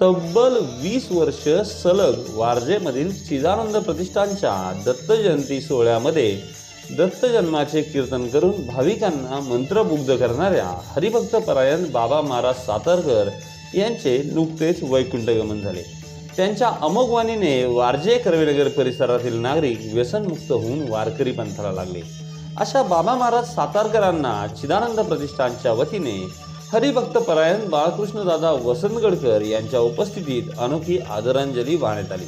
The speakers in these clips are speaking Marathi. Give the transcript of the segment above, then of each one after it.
तब्बल वीस वर्ष सलग वारजेमधील चिदानंद प्रतिष्ठानच्या दत्त जयंती सोहळ्यामध्ये दत्त जन्माचे कीर्तन करून भाविकांना मंत्रमुग्ध करणाऱ्या हरिभक्त परायण बाबा महाराज सातारकर यांचे नुकतेच वैकुंठगमन झाले. त्यांच्या अमोघवाणीने वारजे कर्वेनगर परिसरातील नागरिक व्यसनमुक्त होऊन वारकरी पंथाला लागले. अशा बाबा महाराज सातारकरांना चिदानंद प्रतिष्ठानच्या वतीने हरिभक्त परायण बाळकृष्णदादा वसंतगडकर यांच्या उपस्थितीत अनोखी आदरांजली वाहण्यात आली.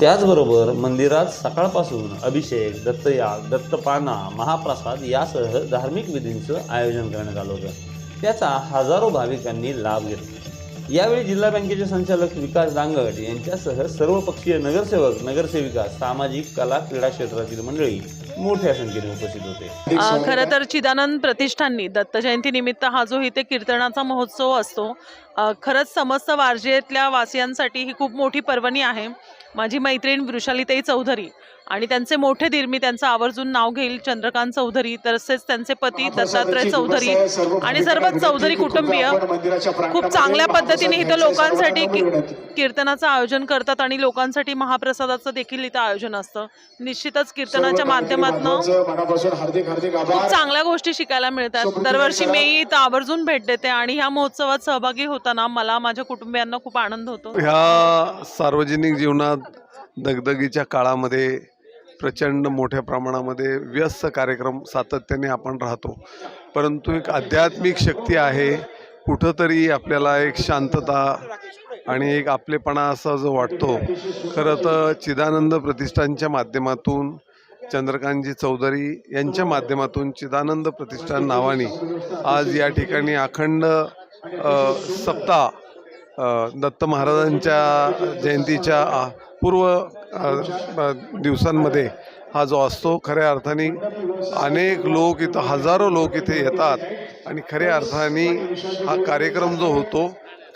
त्याचबरोबर मंदिरात सकाळपासून अभिषेक दत्तयाग दत्तपाना महाप्रसाद यासह धार्मिक विधींचं आयोजन करण्यात आलं होतं. त्याचा हजारो भाविकांनी लाभ घेतला. यावेळी जिल्हा बँकेचे संचालक विकास दांगड यांच्यासह सर्वपक्षीय नगरसेवक नगरसेविका सामाजिक कला क्रीडा क्षेत्रातील मंडळी मोठ्या संख्येने उपस्थित होते. अ, खरं तर चिदानंद प्रतिष्ठाननी दत्त जयंती निमित्त हा जो इथे कीर्तनाचा महोत्सव असतो अ, खरंच समस्त वारजेतल्या वासियांसाठी ही खूप मोठी पर्वणी आहे. माझी मैत्रीण वृषालीताई चौधरी आणि त्यांचे मोठे धीर मी त्यांचं आवर्जून नाव घेईल चंद्रकांत चौधरी तसेच त्यांचे पती दत्तात्रय चौधरी आणि सर्व चौधरी कुटुंबीय खूप चांगल्या पद्धतीने इथं लोकांसाठी कीर्तनाचं आयोजन करतात आणि लोकांसाठी महाप्रसादाचं देखील इथं आयोजन असतं. निश्चितच कीर्तनाच्या माध्यमातून मनापासून हार्दिक हार्दिक खूप चांगल्या गोष्टी शिकायला मिळतात. दरवर्षी मी इथं आवर्जून भेट देते आणि ह्या महोत्सवात सहभागी होताना मला माझ्या कुटुंबियांना खूप आनंद होतो. ह्या सार्वजनिक जीवनात दगदगीच्या काळामध्ये प्रचंड मोठ्या प्रमाणामध्ये व्यस्त कार्यक्रम सातत्याने आपण राहतो. परंतु एक आध्यात्मिक शक्ती आहे. कुठंतरी आपल्याला एक शांतता आणि एक आपलेपणा असा जो वाटतो. खरं तर चिदानंद प्रतिष्ठानच्या माध्यमातून चंद्रकांतजी चौधरी यांच्या माध्यमातून चिदानंद प्रतिष्ठान नावाने आज या ठिकाणी अखंड सप्ताह दत्त महाराजांच्या जयंतीच्या पूर्व दिवसांमध्ये हा जो असतो खऱ्या अर्थाने अनेक लोक इथं हजारो लोक इथे येतात. आणि खऱ्या अर्थाने हा कार्यक्रम जो होतो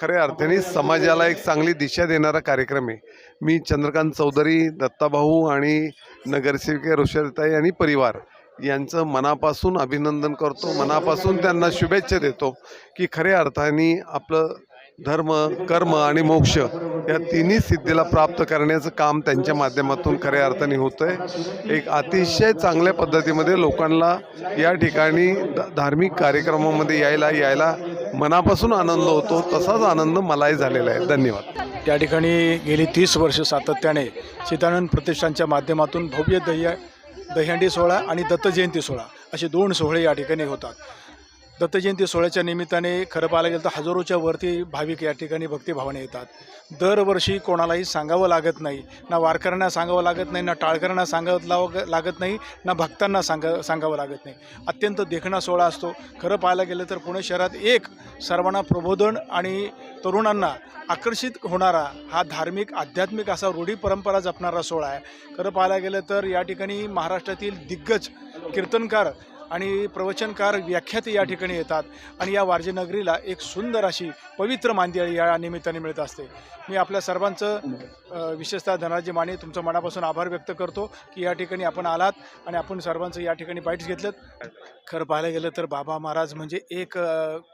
खऱ्या अर्थाने समाजाला एक चांगली दिशा देणारा कार्यक्रम आहे. मी चंद्रकांत चौधरी दत्ताभाऊ आणि नगरसेविका ऋषाताई आणि परिवार यांचं मनापासून अभिनंदन करतो. मनापासून त्यांना शुभेच्छा देतो की खऱ्या अर्थाने आपलं धर्म कर्म आणि मोक्ष या तिन्ही सिद्धीला प्राप्त करण्याचं काम त्यांच्या माध्यमातून खऱ्या अर्थाने होतं आहे एक अतिशय चांगल्या पद्धतीमध्ये लोकांना या ठिकाणी धार्मिक कार्यक्रमामध्ये यायला यायला मनापासून आनंद होतो. तसाच आनंद मलाही झालेला आहे. धन्यवाद. या ठिकाणी गेली तीस वर्ष सातत्याने चिदानंद प्रतिष्ठानच्या माध्यमातून भव्य दह्य दहीहंडी सोहळा आणि दत्तजयंती सोहळा असे दोन सोहळे या ठिकाणी होतात. दत्तजयंती सोहळ्याच्या निमित्ताने खरं पाहायला गेलं तर हजारोच्या वरती भाविक या ठिकाणी भक्तिभावाने येतात. दरवर्षी कोणालाही सांगावं लागत नाही. ना वारकऱ्यांना सांगावं लागत नाही ना टाळकऱ्यांना सांगावं लाव लागत नाही ना भक्तांना सांगा सांगावं लागत नाही. अत्यंत देखणा सोहळा असतो. खरं पाहायला गेलं तर पुणे शहरात एक सर्वांना प्रबोधन आणि तरुणांना आकर्षित होणारा हा धार्मिक आध्यात्मिक असा रूढी परंपरा जपणारा सोहळा आहे. खरं पाहायला गेलं तर या ठिकाणी महाराष्ट्रातील दिग्गज कीर्तनकार आणि प्रवचनकार व्याख्याते या ठिकाणी येतात. आणि या वारजे नगरीला एक सुंदर अशी पवित्र मांदियाळी या निमित्ताने मिळत असते. मी आपल्या सर्वांचं विशेषतः धनाजी माने तुमचं मनापासून आभार व्यक्त करतो की या ठिकाणी आपण आलात आणि आपण सर्वांचं या ठिकाणी बाईट्स घेतलं खरं पाहायला गेलं तर बाबा महाराज म्हणजे एक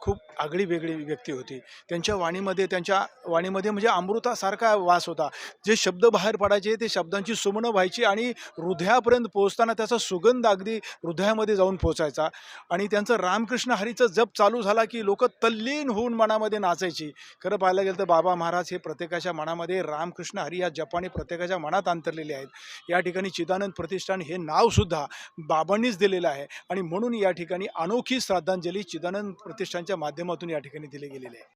खूप आगळी वेगळी व्यक्ती होती. त्यांच्या वाणीमध्ये त्यांच्या वाणीमध्ये म्हणजे अमृतासारखा वास होता. जे शब्द बाहेर पडायचे ते शब्दांची सुमनं व्हायची आणि हृदयापर्यंत पोहोचताना त्याचा सुगंध अगदी हृदयामध्ये जाऊन पोचायचा आणि त्यांचं रामकृष्ण हरीचं जप चालू झाला की लोक तल्लीन होऊन मनामध्ये नाचायची. खरं पाहायला गेलं तर बाबा महाराज हे प्रत्येकाच्या मनामध्ये रामकृष्ण हरी या जपाने प्रत्येकाच्या मनात अंतरलेले आहेत. या ठिकाणी चिदानंद प्रतिष्ठान हे नावसुद्धा बाबांनीच दिलेलं आहे. आणि म्हणून या ठिकाणी अनोखी श्रद्धांजली चिदानंद प्रतिष्ठानच्या माध्यमातून या ठिकाणी दिले गेलेले आहे.